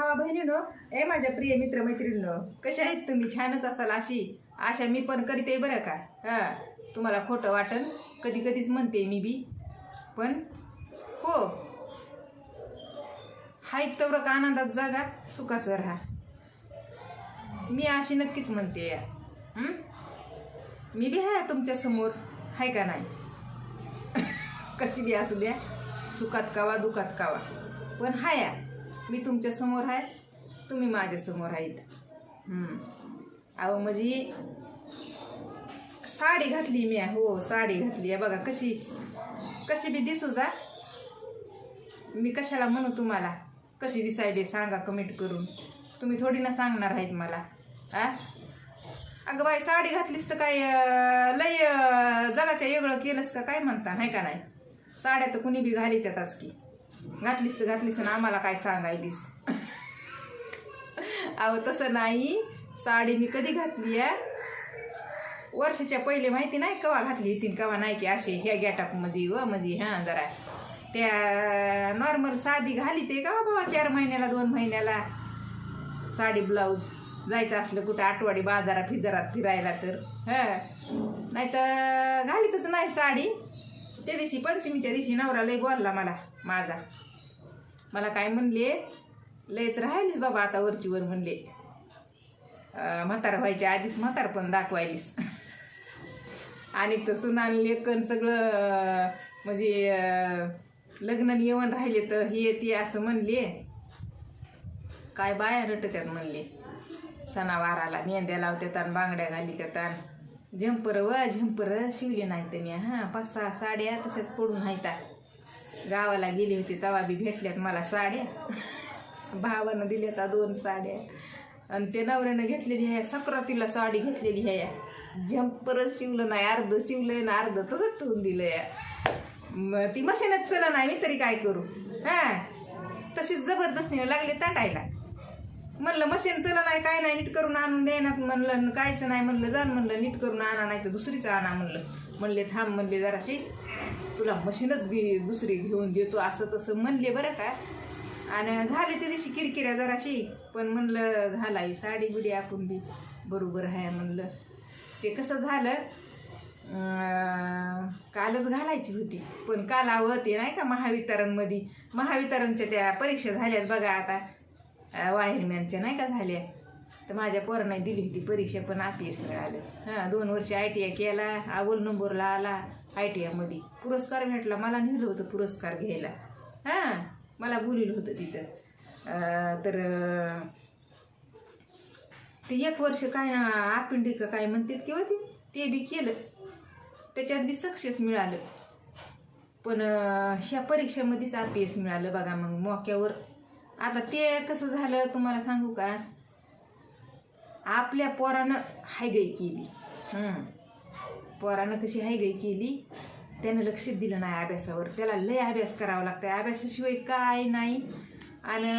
भावा बहिणीनो ए माझ्या प्रिय मित्र मैत्रिणीनो कशा आहेत तुम्ही? छानच असाल अशी. आशा मी पण करते बरं का? हां तुम्हाला खोटं वाटन कधी कधीच म्हणते मी बी. पण हो. हाय तर का आनंदात जागा? सुखाचं राहा. मी अशी नक्कीच म्हणते. या मी बी आहे तुमच्यासमोर आहे का नाही? कशी बी असू द्या सुखात कावा दुखात कावा. पण हाया मी तुमच्यासमोर आहे तुम्ही माझ्यासमोर आहेत. अहो म्हणजे साडी घातली मी हो साडी घातली आहे. बघा कशी कशी बी दिसू जा. मी कशाला म्हणू तुम्हाला? कशी दिसायली सांगा कमेंट करून. तुम्ही थोडी ना सांगणार आहेत मला. आ अगं बाई साडी घातलीस तर काय लय जगाच्या वेगळं केलंस का? काय म्हणता? नाही का नाही? साड्या तर कुणी बी घाली त्यातच की. घातलीस घातलीस ना आम्हाला काय सांगायलीस अहो तसं नाही. साडी मी कधी घातली आहे? वर्षाच्या पहिले माहिती नाही कवा घातली तीन कवा नाही की असे ह्या गॅटअपमध्ये व मध्ये हां जरा त्या नॉर्मल साधी घाली ते का बाबा चार महिन्याला दोन महिन्याला. साडी ब्लाऊज जायचं असलं कुठं आठवडी बाजारात फिजारात फिरायला तर. हां. नाही तर घालीतच नाही साडी. त्या दिवशी पंचमीच्या दिवशी नवरा लय बोलला मला माझा. मला काय म्हणले लयच राहिलीस बाबा आता वरचीवर म्हणले. म्हातार व्हायच्या आधीच म्हातार पण दाखवायलीस. आणि तसं लेखन सगळं म्हणजे लग्न येऊन राहिले तर हे ते असं म्हणले. काय बाया रटत्यात म्हणले. सणावाराला मेंद्या लावतात आणि बांगड्या घालीत्यात आणि झंपर व झंपर शिवले नाही तर मी हां पाच सहा साड्या तशाच पडून हायता गावाला गेली होती तवा बी भेटल्यात मला साड्या. भावानं दिल्यात दोन साड्या. आणि ते नवऱ्यानं घेतलेली आहे सक्रातीला साडी घेतलेली आहे. झंपरच शिवलं नाही अर्ध शिवलंय ना अर्ध तसंच ठेवून दिलं या मग ती मशीनच चला नाही मी तरी काय करू? हां तशीच जबरदस्तीने लागले ताटायला म्हणलं मशीन चला नाही काय नाही नीट करून आणून देणार म्हणलं कायचं नाही म्हणलं जाण म्हणलं नीट करून आणा नाही तर दुसरीच आणा म्हणलं. म्हणले थांब म्हणले जराशी तुला मशीनच घे दुसरी घेऊन देतो असं तसं म्हणले बरं का. आणि झाली त्या दिवशी किरकिऱ्या जराशी पण म्हणलं घालावी साडी बिडी आपण बी बरोबर आहे म्हणलं. ते कसं झालं कालच घालायची होती पण काल आवं ते नाही का महावितरणमध्ये महावितरणच्या त्या परीक्षा झाल्यात बघा आता. वायरमॅनच्या नाही का झाल्या तर माझ्या पोरांना दिली होती परीक्षा पण आय पी एस मिळालं हां दोन वर्ष आय टी आय केला अव्वल नंबरला आला आय टी आयमध्ये पुरस्कार भेटला मला नेलं होतं पुरस्कार घ्यायला. हां मला बोलिलं होतं तिथं. तर ते एक वर्ष काय आपिंडिका काय म्हणतात किंवा ते ते बी केलं. त्याच्यात बी सक्सेस मिळालं. पण ह्या परीक्षेमध्येच आय पी एस मिळालं बघा मग मोक्यावर. आता ते कसं झालं तुम्हाला सांगू का? आपल्या पोरानं हायगाई केली. पोरानं कशी हायगाई केली? त्यानं लक्ष दिलं नाही अभ्यासावर. त्याला लय अभ्यास करावा लागतं अभ्यासाशिवाय काय नाही. आणि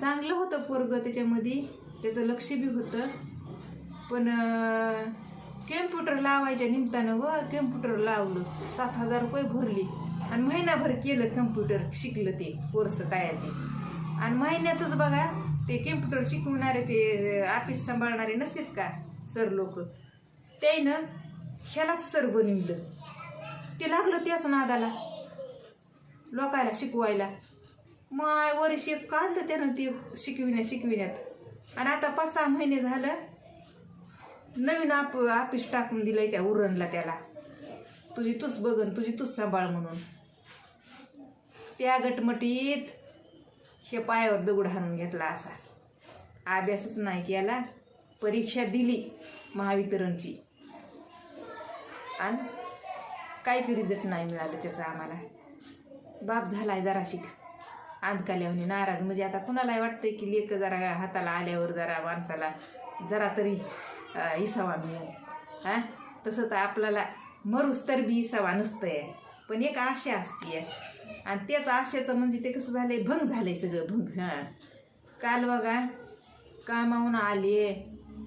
चांगलं होतं पोरग त्याच्यामध्ये. त्याचं लक्ष बी होतं. पण कम्प्युटर लावायच्या निमित्तानं व कम्प्युटर लावलं. सात हजार रुपये भरली. आणि महिनाभर केलं कम्प्युटर. शिकलं ते कोर्स कायाचे. आणि महिन्यातच बघा ते कम्प्युटर शिकवणारे ते ऑफिस सांभाळणारे नसतात का? सर लोक. त्यानं ह्यालाच सर बनविलं. ते लागलं त्याच नादाला लोकायला शिकवायला. माय वर्ष काढलं त्यानं ते शिकविण्यात शिकविण्यात. आणि आता पाच सहा महिने झालं नवीन आप ऑफिस टाकून दिलंय त्या उरणला त्याला. तुझी तूच बघन तुझी तूच सांभाळ म्हणून. त्या गटमटीत हे पायावर दगड हाणून घेतला असा. अभ्यासच नाही केला परीक्षा दिली महावितरणची. आणि काहीच रिझल्ट नाही मिळालं त्याचा आम्हाला. बाप झालाय जरा शिक. अंधकाल्यावनी नाराज. म्हणजे आता कुणालाही वाटतंय की लेख जरा हाताला आल्यावर जरा माणसाला जरा तरी हिसावा मिळेल. हां? तसं तर आपल्याला मरूस तर बी इसावा नसतंय. पण एक आशा असते आणि तेच आशेचं म्हणजे ते कसं झालंय? भंग झालंय सगळं भंग. हां. काल बघा कामावून आले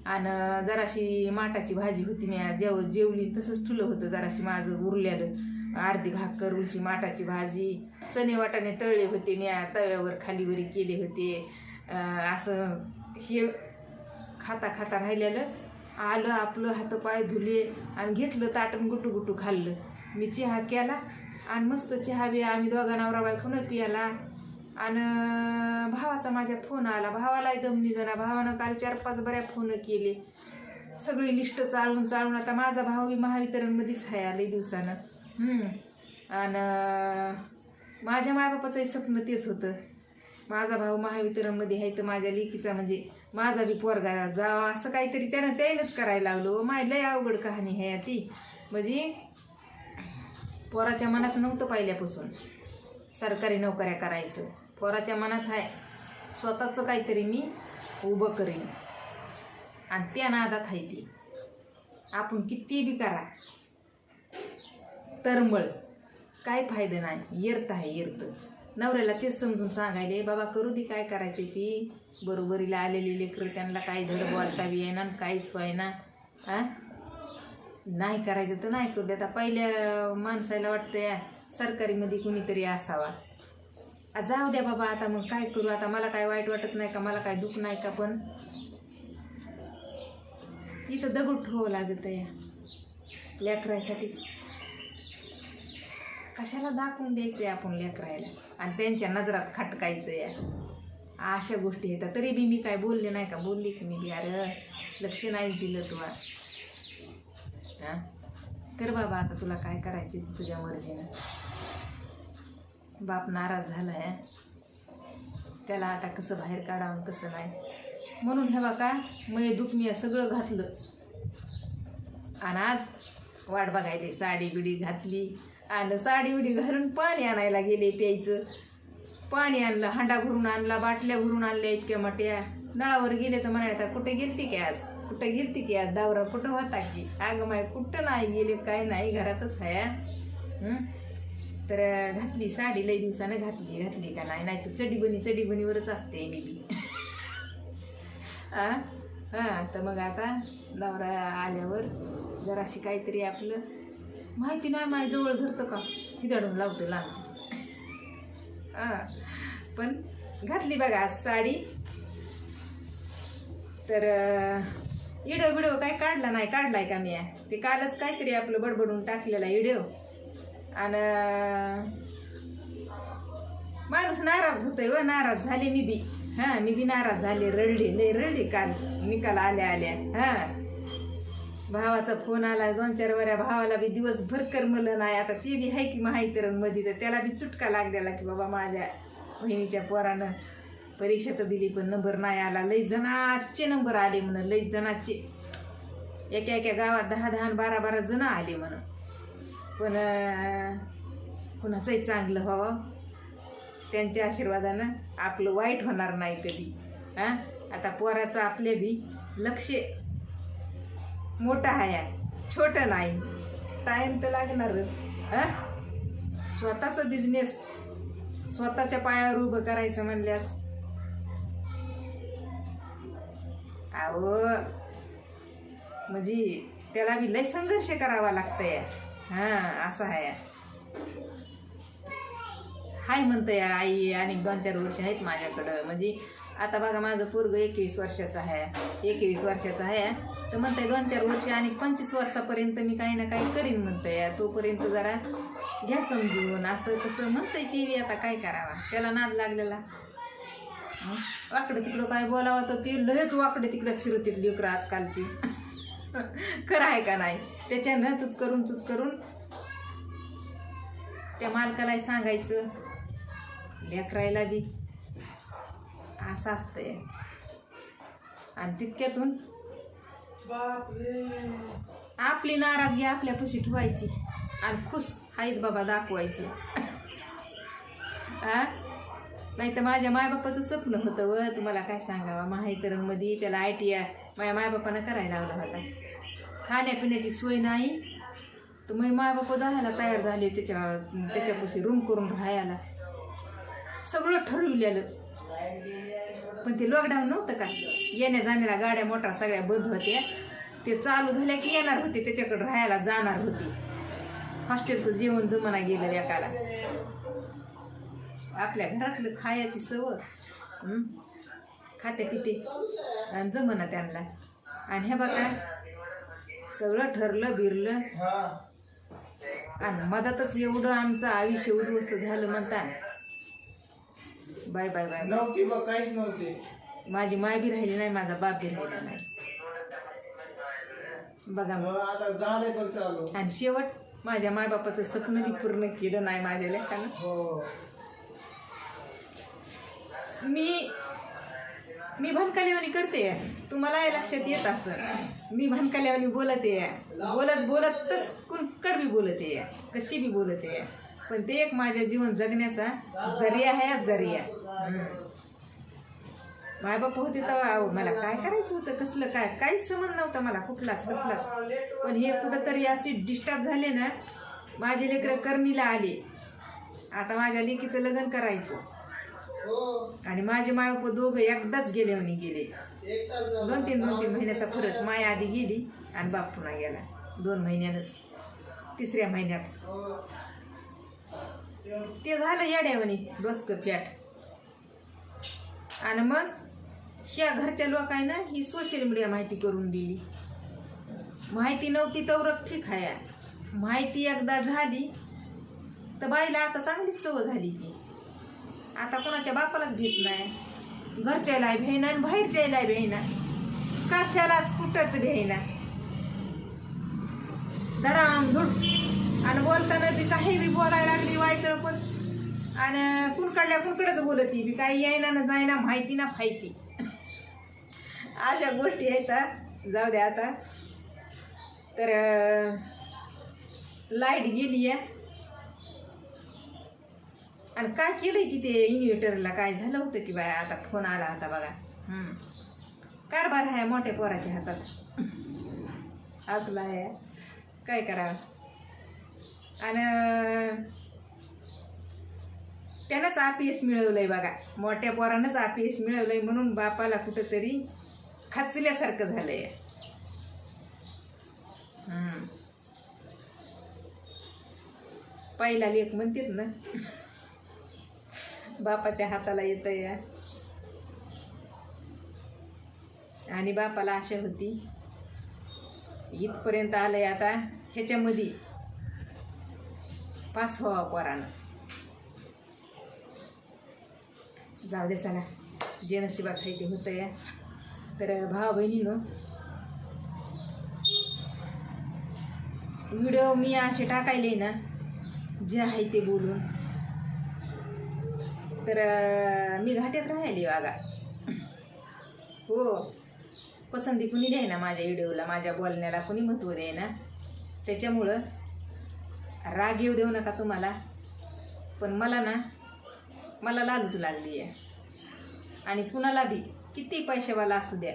आणि जराशी माटाची भाजी होती मी जेव जेवली तसंच ठुलं होतं जराशी माझं उरलेलं. अर्धी भाकर उलशी माटाची भाजी. चणे वाटाणे तळले होते मी तव्यावर खालीवरी केले होते. असं हे खाता खाता राहिलेलं. आलं आपलं हातपाय धुले आणि घेतलं ताटून गुटू गुटू खाल्लं. मी चहा केला. आणि मस्त चहा बी आम्ही दोघा नवरा बायकोनं पियाला. आणि भावाचा माझ्या फोन आला. भावालाही दमनी निघाला भावानं काल चार पाच बऱ्या फोन केले. सगळी लिस्ट चालून चालवून आता माझा भाऊ बी महावितरणमध्येच आहे आले दिवसानं. आणि माझ्या मायबापाचंही स्वप्न तेच होतं. माझा भाऊ महावितरणमध्ये आहे तर माझ्या लेकीचा म्हणजे माझा बी पोरगा जावा. असं काहीतरी त्यानं त्यानंच करायला लागलो. माय लय अवघड कहाणी आहे ती. म्हणजे पोराच्या मनात नव्हतं पहिल्यापासून. सरकारी नोकऱ्या करायचं. पोराच्या मनात आहे स्वतःचं काहीतरी मी उभं करेन. आणि त्या नादात आहे ती. आपण किती बी करा. तरमळ. काय फायदा नाही. येरत आहे येरतं. नवऱ्याला तेच समजून सांगायले बाबा करू दे काय करायची ती? बरोबरीला आलेली लेकरं त्यांना काही धड बोलता बी येणार काहीच व्हायना हां नाही करायचं तर नाही करू दे आता पहिल्या माणसाला वाटतं या सरकारीमध्ये कुणीतरी असावा. जाऊ द्या बाबा आता मग काय करू? आता मला काय वाईट वाटत नाही का? मला काय दुःख नाही का पण? इथं दगड ठेवावं लागत या लेकरायसाठीच कशाला दाखवून द्यायचं आहे आपण लेकरायला? आणि त्यांच्या नजरात खटकायचं या. अशा गोष्टी येतात. तरी बी मी काय बोलले नाही का? बोलली की मी बी अरे लक्ष नाही दिलं तुला. कर बाबा आता तुला काय करायचे तुझ्या मर्जीनं. बाप नाराज झाला आहे त्याला आता कसं बाहेर काढावं कसं नाही. म्हणून हे बघा मये दुख मी सगळं घातलं. आणि आज वाट बघायली साडी बिडी घातली. आणि साडी बिडी घालून पाणी आणायला गेले प्यायचं. पाणी आणलं हांडा भरून आणला बाटल्या भरून आणल्या इतक्या मट्या नळावर गेले तर म्हणाले आता कुठे गेलती की आज? कुठे गेलती की आज? दावरा कुठं होता की? अगं माय कुठं नाही गेले काय नाही घरातच आहे तर घातली साडी लई दिवसानं घातली घातली का नाही? नाही तर चडीबनी चडीबनीवरच असते मी बी. आ? हा तर मग आता नवरा आल्यावर जराशी काहीतरी आपलं माहिती नाही माय जवळ धरतं का? हिदाडून लावतो लांब. हां. पण घातली बघा आज साडी. तर इडो बिडो काय काढला नाही काढलाय का मी? ते कालच काहीतरी आपलं बडबडून टाकलेला इडिओ आणि माणूस नाराज होतोय व नाराज झाले मी बी. हा मी बी नाराज झाले रडले लय रडले काल निकाल आल्या आल्या. हा. भावाचा फोन आला दोन चार वऱ्या भावाला बी दिवसभर करमलं नाही. आता ते बी आहे की माहिती मध्ये तर त्याला बी चुटका लागलेला की बाबा माझ्या बहिणीच्या पोरानं परीक्षा तर दिली पण नंबर नाही आला. लई जणाचे नंबर आले म्हणून लई जणाचे. एका एका गावात दहा दहा बारा बारा जण आले म्हणून. पण कुणाचंही चांगलं व्हावं. त्यांच्या आशीर्वादानं आपलं वाईट होणार नाही कधी. हां आता पोराचं आपले बी लक्ष मोठं आहे. छोटं नाही. टाईम तर लागणारच. हां स्वतःचं बिझनेस स्वतःच्या पायावर उभं करायचं म्हणल्यास अहो म्हणजे त्याला बी लय संघर्ष करावा लागतंय. हां असं आहे. हाय म्हणतंय आई आणि दोन चार वर्ष आहेत माझ्याकडं. म्हणजे आता बघा माझं पोरग एकवीस वर्षाचं आहे. एकवीस वर्षाचं आहे. तर म्हणतंय दोन चार वर्ष आणि पंचवीस वर्षापर्यंत मी काही ना काही करीन म्हणतंय. तोपर्यंत जरा घ्या समजून. असं तसं म्हणतंय ते बी आता काय करावा. त्याला नाद लागलेला. वाकडं तिकडं काय बोलावं तर ते लयच वाकडे तिकडं शिरतील लेकरं आजकालची. खरं आहे का नाही? त्याच्यानं चुच करून चुच करून त्या मालकालाही सांगायचं लेकरायला बी असं असतंय. आणि तितक्यातून आपली नाराजगी आपल्यापाशी ठेवायची आणि खुश आहेत बाबा दाखवायचं. आ? नाही तर माझ्या मायबापाचं स्वप्न होतं व तुम्हाला काय सांगावं? माहितरणमध्ये त्याला आय टी आय माझ्या मायबापानं करायला लावला होता. खाण्यापिण्याची सोय नाही. तर मग मायबापा जायला तयार झाले त्याच्या त्याच्यापाशी रूम करून राहायला. सगळं ठरवलेलं. पण ते लॉकडाऊन नव्हतं का? येण्या जाण्याला गाड्या मोटार सगळ्या बंद होत्या. ते चालू झाल्या की येणार होते त्याच्याकडे राहायला जाणार होते. हॉस्टेलचं जेवण जमना गेलं एकाला. आपल्या घरातलं खायची सवय. हं? खाते पिते आणि जमना त्यांना. आणि हे बघा सगळं ठरलं बिरलं. हा. आणि मधातच एवढं आमचं आयुष्य उद्ध्वस्त झालं म्हणता. Bye bye bye. नव्हती बघ काहीच नव्हते. माझी माय बी राहिली नाही माझा बाप बी राहिला नाही. बघा. मग. आता झालंय बघ चालू. आणि शेवट माझ्या मायबापाचं स्वप्न बी पूर्ण केलं नाही माझ्या लेखानं. हो. मी मी भनकालेवानी करते. तुम्हाला लक्षात येत असं मी भनकालेवानी बोलते. बोलत बोलतच कुणकड बी बोलते. कशी बी बोलते. पण ते एक माझ्या जीवन जगण्याचा जरिया आहे जरिया. जरिया मायबाप होते तेव्हा अहो, मला काय करायचं होतं? कसलं काय? काहीच समज नव्हता मला कुठलाच कसलाच. पण हे कुठंतरी असे डिस्टर्ब झाले ना माझे लेकरं करणीला आले. आता माझ्या लेकीचं लग्न करायचं. आणि माझे मायबाप दोघं एकदाच गेले म्हणे गेले. दोन तीन दोन तीन महिन्याचा फरक माय आधी गेली आणि बाप पुन्हा गेला. दोन महिन्यानंच. तिसऱ्या महिन्यात. हो. ते झालं येड्यावणी डोसकं फॅट. आणि मग ह्या घरच्या लोकांना ही सोशल मीडिया माहिती करून दिली. माहिती नव्हती तर ठीक आहे माहिती एकदा झाली तर बाईला आता चांगलीच सवय झाली की. आता कोणाच्या बापालाच भीत नाही. घरच्यालाही भेना आणि बाहेरच्याला भेना कशालाच कुठंच भेना धडाम धुड. आणि बोलताना ती काही बी बोलायला लागली व्हायचं पण. आणि कुणकडल्या कुणकडच बोलती बी. काही येईना ना जाईना माहिती ना फायती अशा गोष्टी आहेत जाऊ द्या आता. तर लाइट गेली आहे आणि काय केलंय की ते इन्व्हर्टरला काय झालं होतं की बाय आता फोन आला होता बघा. कारभार आहे मोठ्या पोराच्या हातात. असला आहे. काय करावं? आणि त्यानंच आपियस मिळवलंय बघा. मोठ्या पोरानंच आपियस मिळवलंय म्हणून बापाला कुठंतरी खाचल्यासारखं झालंय. पहिला लेख म्हणतेत ना. बापाच्या हाताला येतं या आणि बापाला आशा होती. इथपर्यंत आलंय आता ह्याच्यामध्ये. पास व्हावा पोरानं. जाऊ दे चला. जे नशिबात आहे ते होतं या तर भावा बहिणीनं हो. व्हिडिओ मी असे टाकायले ना जे आहे ते बोलून. तर मी घाट्यात राहिली वागा हो. पसंती कुणी द्यायना माझ्या व्हिडिओला माझ्या बोलण्याला कुणी महत्त्व द्याय ना त्याच्यामुळं राग येऊ देऊ नका तुम्हाला. पण मला ना मला लालूच लागली आहे आणि कुणाला बी किती पैशावाला असू द्या.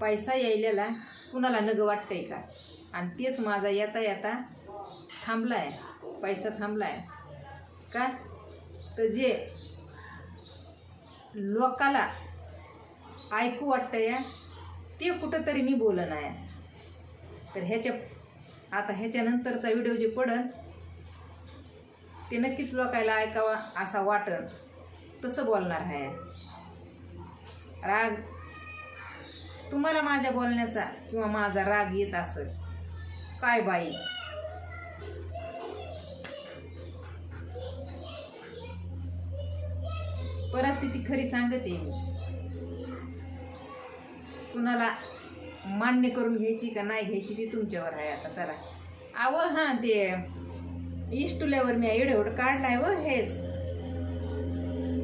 पैसा यायलेला कुणाला नग वाटतंय का? आणि तेच माझा येता येता थांबला आहे पैसा थांबला आहे का तर जे लोकाला ऐकू वाटतं या ते कुठंतरी मी बोलन आहे. तर ह्याच्या आता ह्याच्यानंतरचा व्हिडिओ जे पडन ते नक्कीच लोकायला ऐकावा असा वाटण तसं बोलणार आहे. राग तुम्हाला माझ्या बोलण्याचा किंवा माझा राग येत असं काय बाई? परिस्थिती खरी सांगते कुणाला मान्य करून घ्यायची का नाही घ्यायची ती तुमच्यावर आहे. आता चला. आव हां ते इस्टुल्यावर मी एवढं काढलाय व हेच.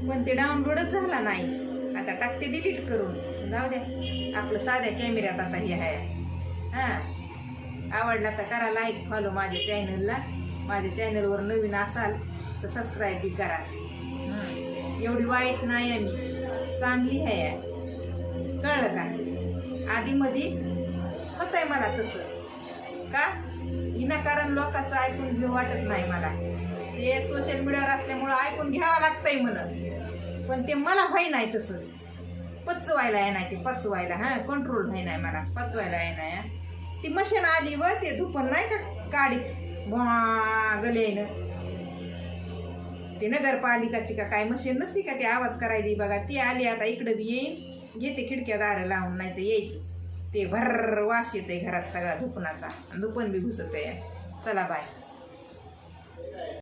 पण ते डाउनलोडच झाला नाही. आता टाकते डिलीट करून. जाऊ द्या. आपलं साध्या कॅमेऱ्यात आता हे आहे. हां. आवडला तर करा लाईक फॉलो माझ्या चॅनलला माझ्या चॅनलवर नवीन असाल तर सबस्क्राईब बी करा. एवढी वाईट नाही आहे मी. चांगली आहे. कळलं का? आधी होत आहे मला तसं. का? विनाकारण लोकांचं ऐकून घेऊ वाटत नाही मला. ते सोशल मीडियावर असल्यामुळं ऐकून घ्यावं लागतंय म्हणत पण ते मला व्हाय नाही तसं. पचवायला आहे नाही ते पचवायला. हां कंट्रोल व्हाय नाही मला. पचवायला आहे नाही. ती मशीन आली व ते धुपण नाही का काढीत गलेनं ती नगरपालिकाची का काय मशीन नसती का ती आवाज करायली बघा ती आली आता इकडं बी येईन घेते खिडक्या दारं लावून नाही तर यायची. ते भर वास येते घरात सगळा धुपणाचा. आणि धुपण बी घुसत आहे चला बाय.